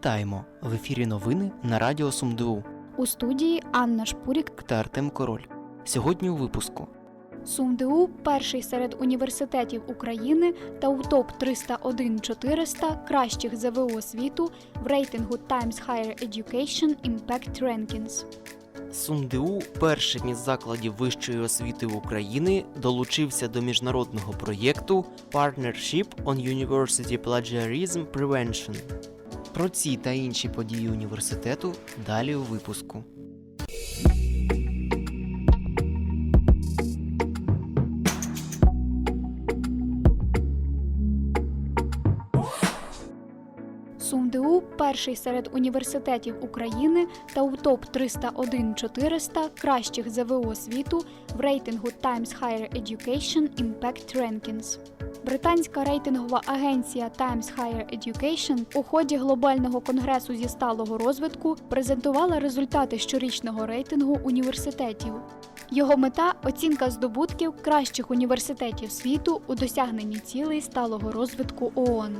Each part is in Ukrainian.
Вітаємо! В ефірі новини на Радіо СумДУ У студії Анна Шпурік. та Артем Король. Сьогодні у випуску СумДУ перший серед університетів України та у топ 301 400 кращих ЗВО світу в рейтингу Times Higher Education Impact Rankings. СумДУ, першим із закладів вищої освіти України, долучився до міжнародного проєкту Partnership on University Plagiarism Prevention. Про ці та інші події університету далі у випуску. СумДУ перший серед університетів України та у топ 301 400 кращих ЗВО світу в рейтингу Times Higher Education Impact Rankings. Британська рейтингова агенція Times Higher Education у ході глобального конгресу зі сталого розвитку презентувала результати щорічного рейтингу університетів. Його мета оцінка здобутків кращих університетів світу у досягненні цілей сталого розвитку ООН.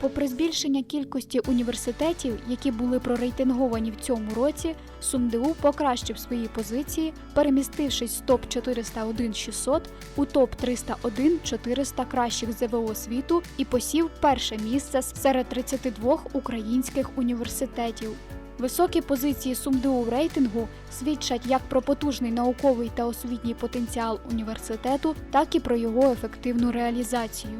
Попри збільшення кількості університетів, які були прорейтинговані в цьому році, СумДУ покращив свої позиції, перемістившись з топ 401 600 у топ 301 400 кращих ЗВО світу і посів перше місце серед 32 українських університетів. Високі позиції СумДУ в рейтингу свідчать як про потужний науковий та освітній потенціал університету, так і про його ефективну реалізацію.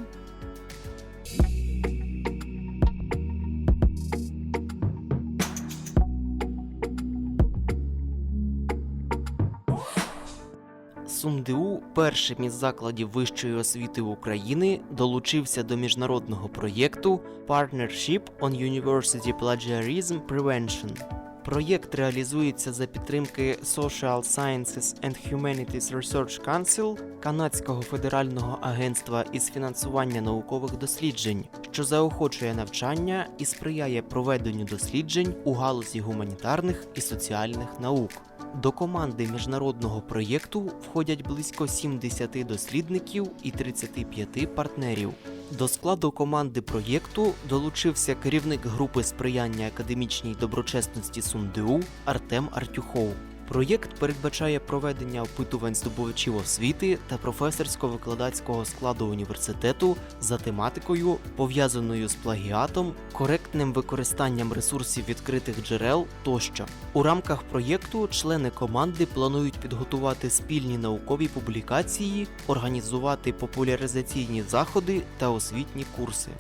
СумДУ, першим із закладів вищої освіти України, долучився до міжнародного проєкту Partnership on University Plagiarism Prevention. Проєкт реалізується за підтримки Social Sciences and Humanities Research Council Канадського федерального агентства із фінансування наукових досліджень, що заохочує навчання і сприяє проведенню досліджень у галузі гуманітарних і соціальних наук. До команди міжнародного проєкту входять близько 70 дослідників і 35 партнерів. До складу команди проєкту долучився керівник групи сприяння академічній доброчесності СумДУ Артем Артюхов. Проєкт передбачає проведення опитувань здобувачів освіти та професорсько-викладацького складу університету за тематикою, пов'язаною з плагіатом, коректним використанням ресурсів відкритих джерел тощо. У рамках проєкту члени команди планують підготувати спільні наукові публікації, організувати популяризаційні заходи та освітні курси.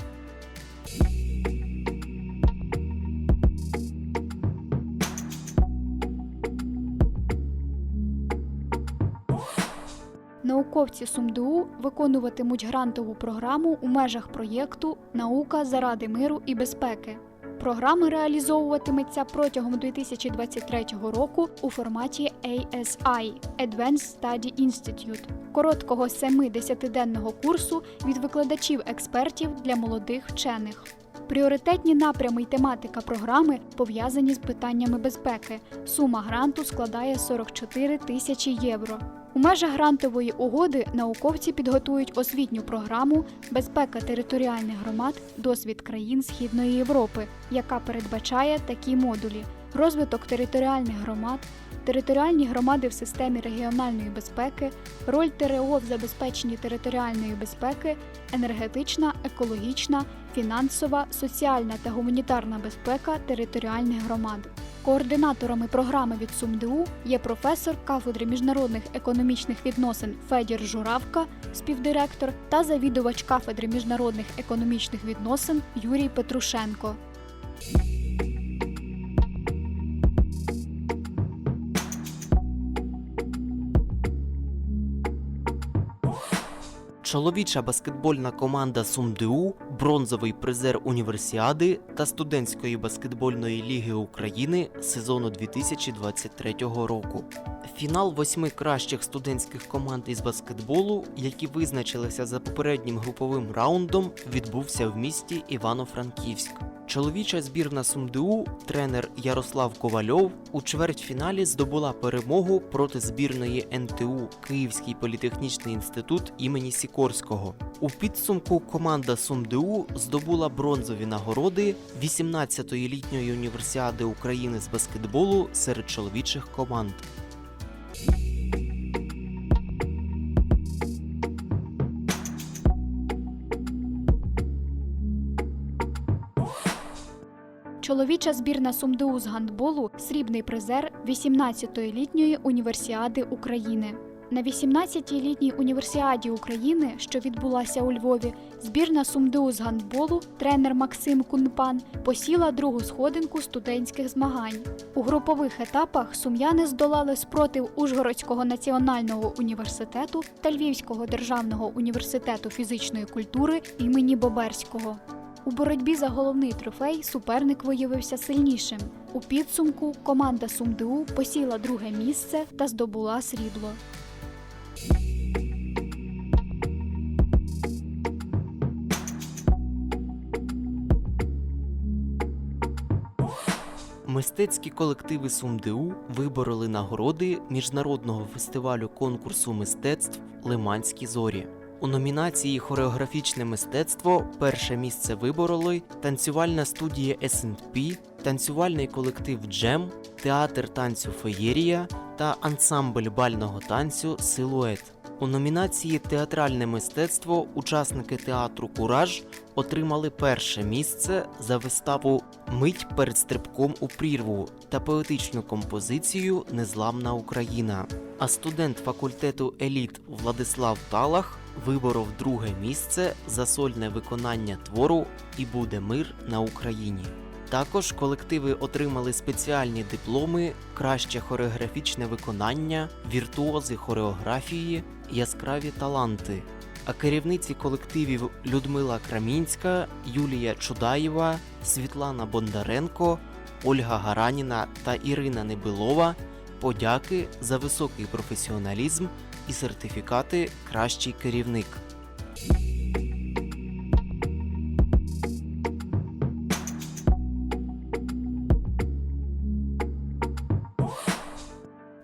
Науковці СумДУ виконуватимуть грантову програму у межах проєкту Наука заради миру і безпеки. Програма реалізовуватиметься протягом 2023 року у форматі ASI Advanced Study Institute короткого 7-10-денного курсу від викладачів-експертів для молодих вчених. Пріоритетні напрями й тематика програми пов'язані з питаннями безпеки. Сума гранту складає 44 тисячі євро. У межах грантової угоди науковці підготують освітню програму Безпека територіальних громад, досвід країн Східної Європи, яка передбачає такі модулі: розвиток територіальних громад, територіальні громади в системі регіональної безпеки, роль ТРО в забезпеченні територіальної безпеки, енергетична, екологічна, фінансова, соціальна та гуманітарна безпека територіальних громад. Координаторами програми від СумДУ є професор кафедри міжнародних економічних відносин Федір Журавка, співдиректор, та завідувач кафедри міжнародних економічних відносин Юрій Петрушенко. Чоловіча баскетбольна команда СумДУ, бронзовий призер універсіади та студентської баскетбольної ліги України сезону 2023 року. Фінал восьми кращих студентських команд із баскетболу, які визначилися за попереднім груповим раундом, відбувся в місті Івано-Франківськ. Чоловіча збірна СумДУ, тренер Ярослав Ковальов, у чвертьфіналі здобула перемогу проти збірної НТУ Київський політехнічний інститут імені Сікорського. У підсумку команда СумДУ здобула бронзові нагороди 18-ї літньої універсіади України з баскетболу серед чоловічих команд. Чоловіча збірна СумДУ з гандболу срібний призер 18-ї літньої універсіади України. На 18-й літній універсіаді України, що відбулася у Львові, збірна СумДУ з гандболу, тренер Максим Кунпан, посіла другу сходинку студентських змагань. У групових етапах сум'яни здолали спротив Ужгородського національного університету та Львівського державного університету фізичної культури імені Боберського. У боротьбі за головний трофей суперник виявився сильнішим. У підсумку команда СумДУ посіла друге місце та здобула срібло. Мистецькі колективи СумДУ вибороли нагороди міжнародного фестивалю конкурсу мистецтв Лиманські зорі. У номінації Хореографічне мистецтво перше місце вибороли танцювальна студія S&P, танцювальний колектив Джем, театр танцю Феєрія та ансамбль бального танцю Силует. У номінації Театральне мистецтво учасники театру Кураж отримали перше місце за виставу Мить перед стрибком у прірву та поетичну композицію Незламна Україна. А студент факультету еліт Владислав Талах виборов друге місце за сольне виконання твору І буде мир на Україні. Також колективи отримали спеціальні дипломи Краще хореографічне виконання, віртуози хореографії, яскраві таланти. А керівниці колективів Людмила Крамінська, Юлія Чудаєва, Світлана Бондаренко, Ольга Гараніна та Ірина Небилова подяки за високий професіоналізм і сертифікати Кращий керівник.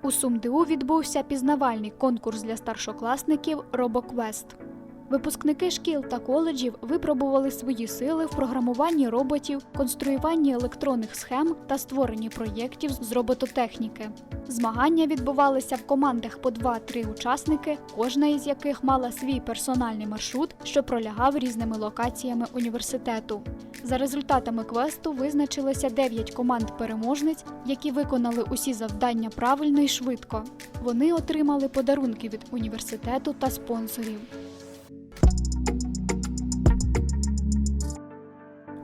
У СумДУ відбувся пізнавальний конкурс для старшокласників RoboQuest. Випускники шкіл та коледжів випробували свої сили в програмуванні роботів, конструюванні електронних схем та створенні проєктів з робототехніки. Змагання відбувалися в командах по 2-3 учасники, кожна із яких мала свій персональний маршрут, що пролягав різними локаціями університету. За результатами квесту визначилося 9 команд переможниць, які виконали усі завдання правильно і швидко. Вони отримали подарунки від університету та спонсорів.